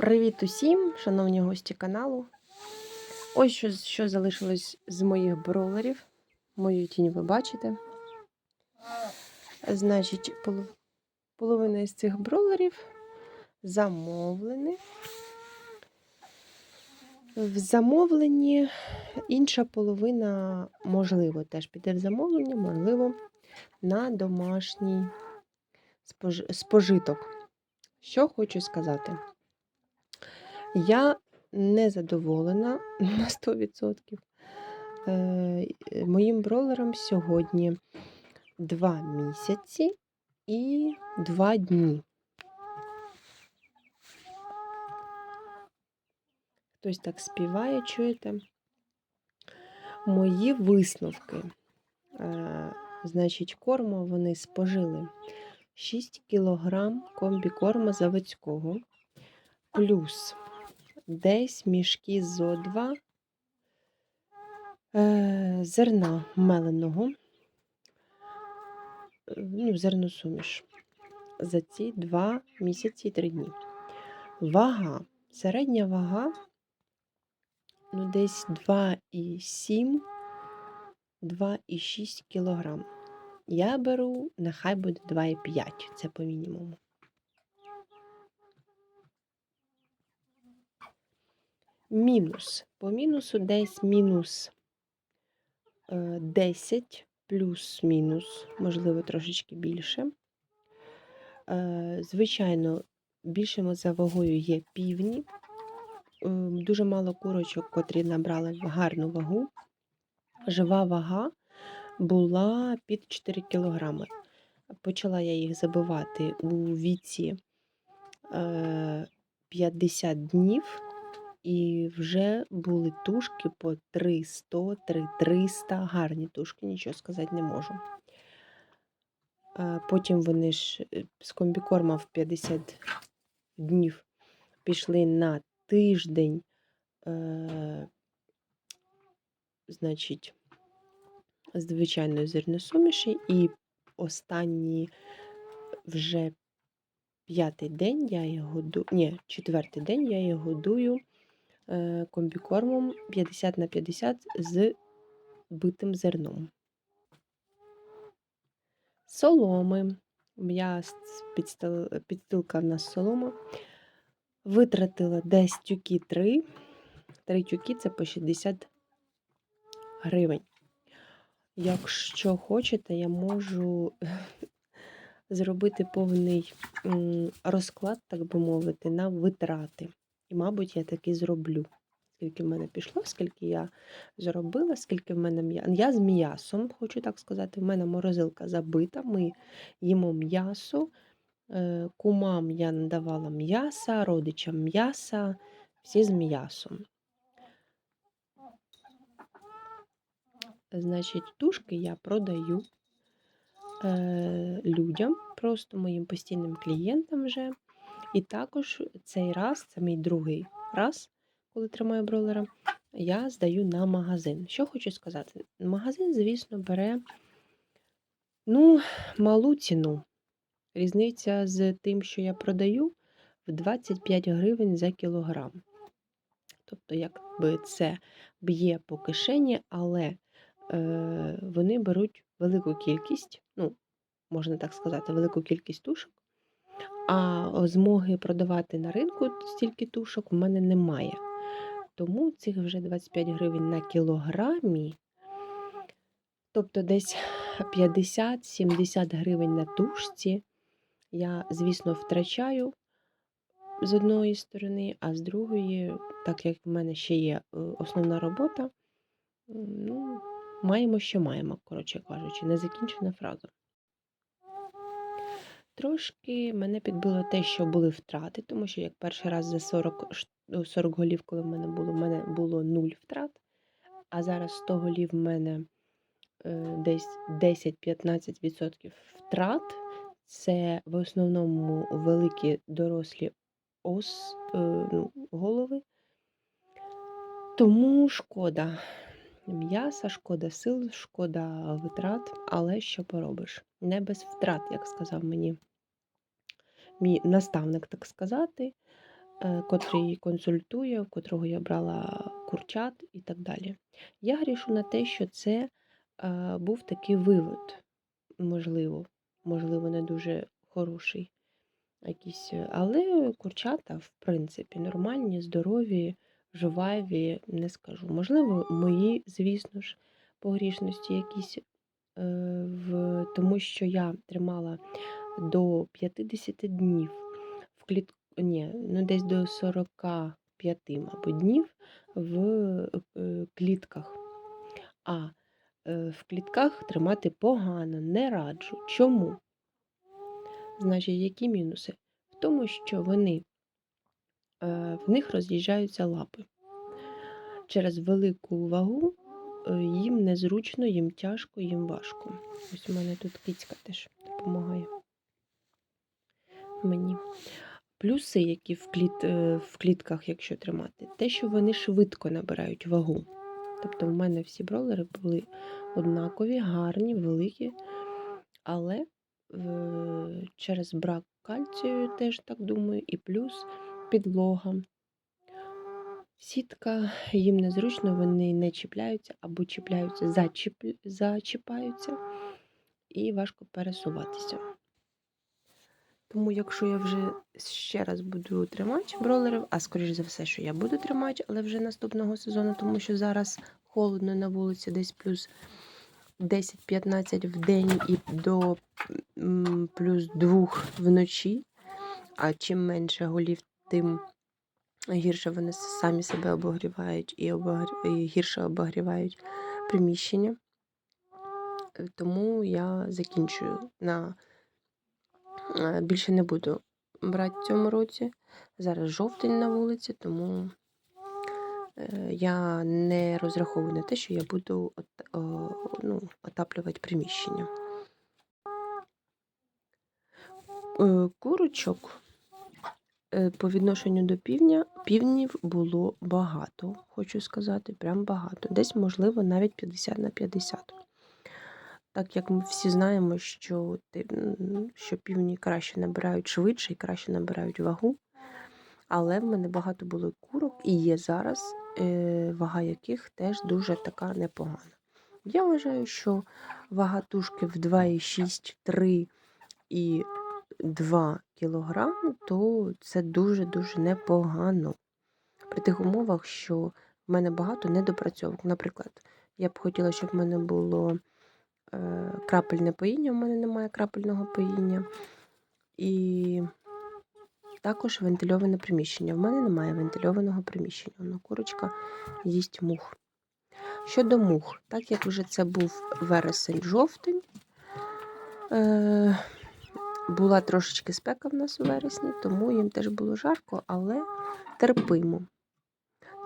Привіт усім, шановні гості каналу. Ось що, що залишилось з моїх броулерів. Мою тінь ви бачите. Значить, поло- половина із цих броулерів замовлені. В замовленні інша половина, можливо, теж піде в замовлення, можливо, на домашній спож- спожиток. Що хочу сказати. Я не задоволена на 100%. Е, Моїм бролером сьогодні 2 місяці і 2 дні. Хтось так співає, чуєте? Мої висновки. Е, Значить, корму вони спожили 6 кг комбікорма заводського, плюс десь мішки зо-2 е, зерна меленого, е, ну, зерносуміш за ці 2 місяці і 3 дні. Вага, середня вага, ну, десь 2,7, 2,6 кг. Я беру, нехай буде 2,5, це по мінімуму. Мінус. По мінусу десь мінус е, 10 плюс-мінус, можливо, трошечки більше. Е, Звичайно, більшими за вагою є півні. Е, Дуже мало курочок, котрі набрали гарну вагу. Жива вага була під 4 кг. Почала я їх забивати у віці е, 50 днів. І вже були тушки по 300, 300, гарні тушки, нічого сказати не можу. Потім вони ж е, з комбікорма в 50 днів пішли на тиждень, е, значить, звичайної зерносуміші, і останній вже п'ятий день я їх годую, ні, четвертий день я їх годую комбікормом 50 на 50 з битим зерном. Соломи. Підстил, підстилка в нас солома. Витратила десь тюки 3. 3 тюки це по 60 гривень. Якщо хочете, я можу зробити повний розклад, так би мовити, на витрати. І, мабуть, я таки зроблю. Скільки в мене пішло, скільки я зробила, скільки в мене м'яса. Я з м'ясом, хочу так сказати, в мене морозилка забита, ми їмо м'ясо. Е, Кумам я надавала м'яса, родичам м'яса, всі з м'ясом. Значить, тушки я продаю е, людям, просто моїм постійним клієнтам вже. І також цей раз, це мій другий раз, коли тримаю бролера, я здаю на магазин. Що хочу сказати? Магазин, звісно, бере ну, малу ціну. Різниця з тим, що я продаю, в 25 гривень за кілограм. Тобто, якби це б'є по кишені, але е, вони беруть велику кількість, ну, можна так сказати, велику кількість тушок. А змоги продавати на ринку стільки тушок в мене немає. Тому цих вже 25 гривень на кілограмі, тобто десь 50-70 гривень на тушці, я, звісно, втрачаю з одної сторони, а з другої, так як в мене ще є е, основна робота, ну, маємо, що маємо, коротше кажучи, незакінчена фраза. Трошки мене підбило те, що були втрати, тому що як перший раз за 40 40 голів, коли в мене було, в мене було 0 втрат, а зараз 100 голів в мене е, десь 10-15% втрат. Це в основному великі дорослі ос, е, ну, голови. Тому шкода м'яса, шкода сил, шкода витрат, але що поробиш? Не без втрат, як сказав мені мій наставник, так сказати. е, котрий консультує, в котрого я брала курчат і так далі. Я грішу на те, що це е, був такий вивод, можливо, можливо, не дуже хороший. Якісь, але курчата, в принципі, нормальні, здорові, живаві, не скажу. Можливо, мої, звісно ж, погрішності якісь, в, тому що я тримала до 50 днів в кліт... Ні, ну десь до 45, мабуть, днів в е, клітках. А е, в клітках тримати погано, не раджу. Чому? Значить, які мінуси? В тому, що вони, е, в них роз'їжджаються лапи. Через велику вагу е, їм незручно, їм тяжко, їм важко. Ось у мене тут кицька теж допомагає мені. Плюси, які в, кліт, е, в клітках, якщо тримати, те, що вони швидко набирають вагу. Тобто в мене всі бролери були однакові, гарні, великі, але в- через брак кальцію, теж так думаю, і плюс підлога. Сітка, їм незручно, вони не чіпляються або чіпляються, зачіп, зачіпаються і важко пересуватися. Тому, якщо я вже ще раз буду тримати бролерів, а скоріш за все, що я буду тримати, але вже наступного сезону, тому що зараз холодно на вулиці, десь плюс 10-15 в день і до плюс 2 вночі. А чим менше голів, тим гірше вони самі себе обогрівають і, обогр... і гірше обогрівають приміщення. Е, Тому я закінчую на Е, більше не буду брати в цьому році. Зараз жовтень на вулиці, тому е, я не розраховую на те, що я буду ну, отаплювати приміщення. Курочок по відношенню до півня, півнів було багато, хочу сказати, прям багато. Десь, можливо, навіть 50 на 50. Так як ми всі знаємо, що, що півні краще набирають швидше і краще набирають вагу. Але в мене багато було курок і є зараз, е, вага яких теж дуже така непогана. Я вважаю, що вага тушки в 2,6, 3 і 2 кг, то це дуже-дуже непогано. При тих умовах, що в мене багато недопрацьовок. Наприклад, я б хотіла, щоб в мене було е, крапельне поїння, в мене немає крапельного поїння. І також вентильоване приміщення. В мене немає вентильованого приміщення. Воно курочка їсть мух. Щодо мух, так як вже це був вересень-жовтень, е, була трошечки спека в нас у вересні, тому їм теж було жарко, але терпимо.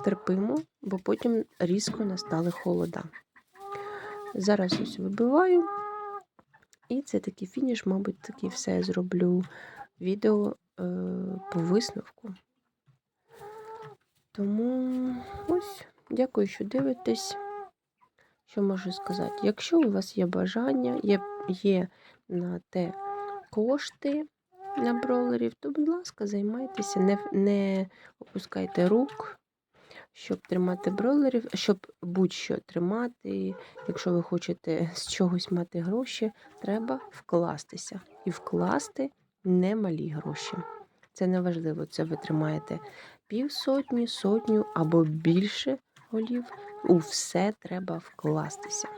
Терпимо, бо потім різко настали холода. Зараз ось вибиваю. І це такий фініш, мабуть, таки все зроблю відео е, по висновку. Тому ось, дякую, що дивитесь. Що можу сказати? Якщо у вас є бажання, є, є на те кошти на бролерів, то, будь ласка, займайтеся, не, не опускайте рук, щоб тримати бролерів, щоб будь-що тримати. Якщо ви хочете з чогось мати гроші, треба вкластися. І вкласти немалі гроші. Це не важливо, це ви тримаєте півсотні, сотню або більше голів. У все треба вкластися.